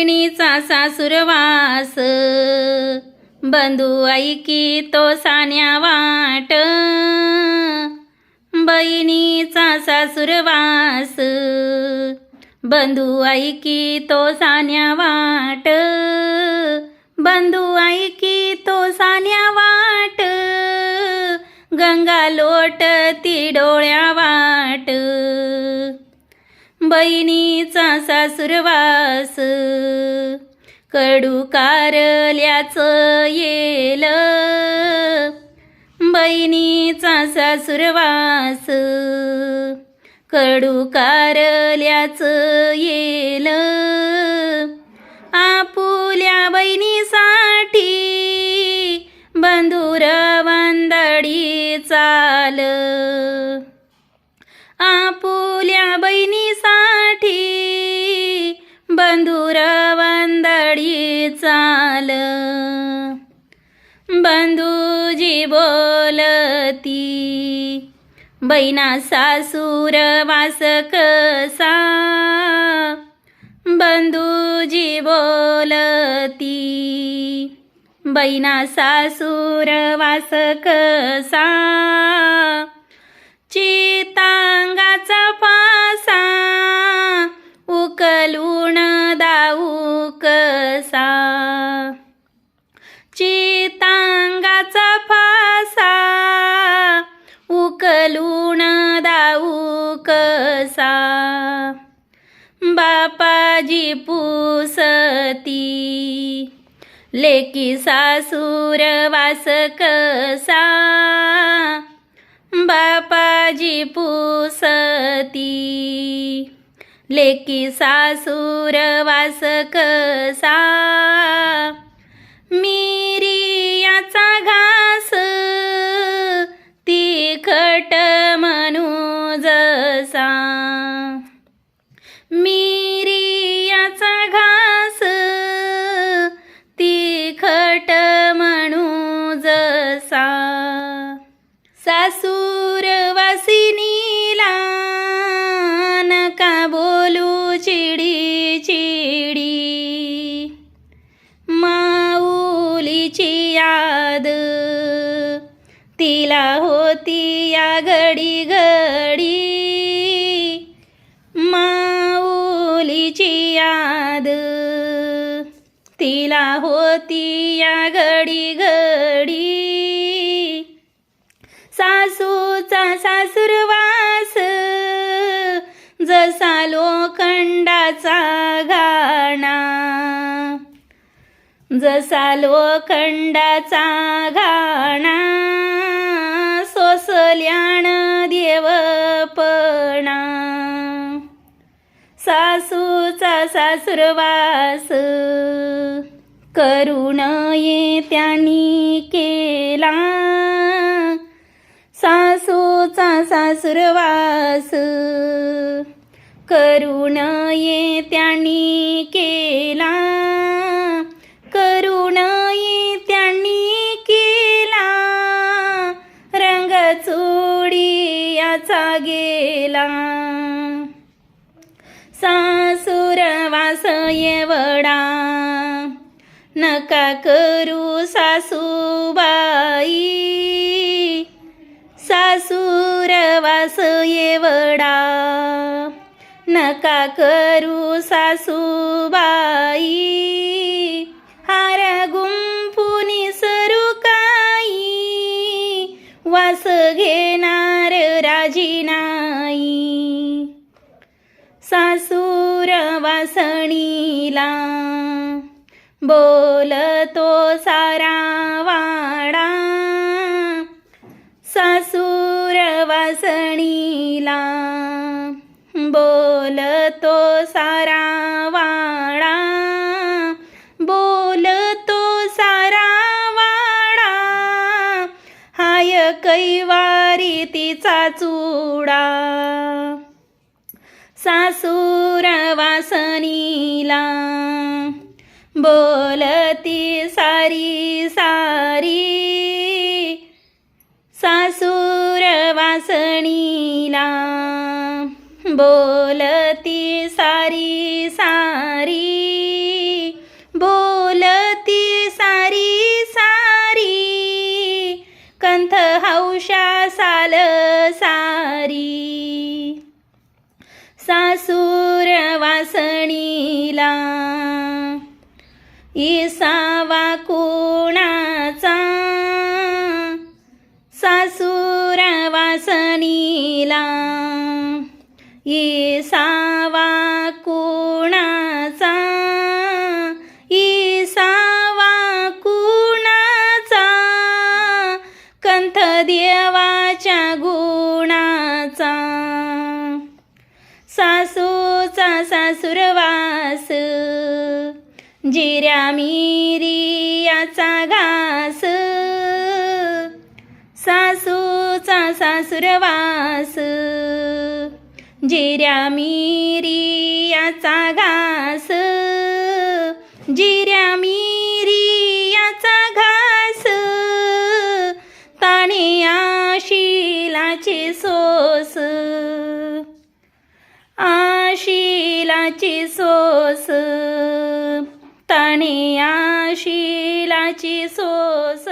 बहिणीचा सासुरवास. बंधू ऐकी तो सान्या वाट. बहिणीचा सासुरवास. बंधू ऐकी तो सान्या वाट. बंधू ऐकी तो सान्या वाट. गंगा लोट ती डोळ्या वाट बहिणीचा सासुरवास कडू कारल्याच येल. बहिणीचा सासुरवास कडू कारल्याच येल. आपुल्या बहिणीसाठी बंधुर वंदडी चाल. आपुल्या बहिणी बंधुर वंदळी चाल. बंधूजी बोलती बैना सासूर वास कसा? बंधूजी बोलती बैना सासूर वास कसा? चितांगाचा पासा उकलून दाऊ कसा? चितांगाचा फासा उकलून दाऊ कसा? बापाजी पुसती लेकी सासूर वास कसा? बापाजी पुसती लेकी सासूर वास कसा मिरियाचा घास तिखट म्हणू जसा. मिरियाचा घास तिखट म्हणू जसा. तिला होती या घडी घडी. माऊलीची याद. तिला होती या घडी घडी. सासूचा सासुरवास. जसा लोखंडाचा घाणा. जसा लोखंडाचा घाणा. कल्याण देवपणा. सासूचा सासुरवास करुण ये त्यांनी केला. सासूचा सासुरवास करुण ये त्यांनी केला. वासा गेला सासूर वास येवडा नका करू सासूबाई. सासूर वास येवडा नका करू सासूबाई. हार गुंफुनी सरू काही. वास घेणार सणीला. बोलतो सारा वाडा. सासूर वासणीला. बोलतो सारा वाडा. बोलतो सारा वाडा. हाय कैवारी तिचा चुडा. सासुरवासनीला. बोलती सारी सारी. सासुरवासनीला. बोलती सारी सारी. बोलती सारी सारी. कंथ हौशा साल सारी. सासूर वासणीला इसावा कोणाचा? सासूर वासणीला इसावा कोणाचा? इसावा कुणाचा? कंथ देवा सासूरवास. जिऱ्या मिरियाचा घास. सासूचा सासुरवास. जिऱ्या मिरियाचा घास. जिऱ्या मिरियाचा घास. ताणे आशिलाचे सोस. शिलाची सोस ताणे शिलाची सोस.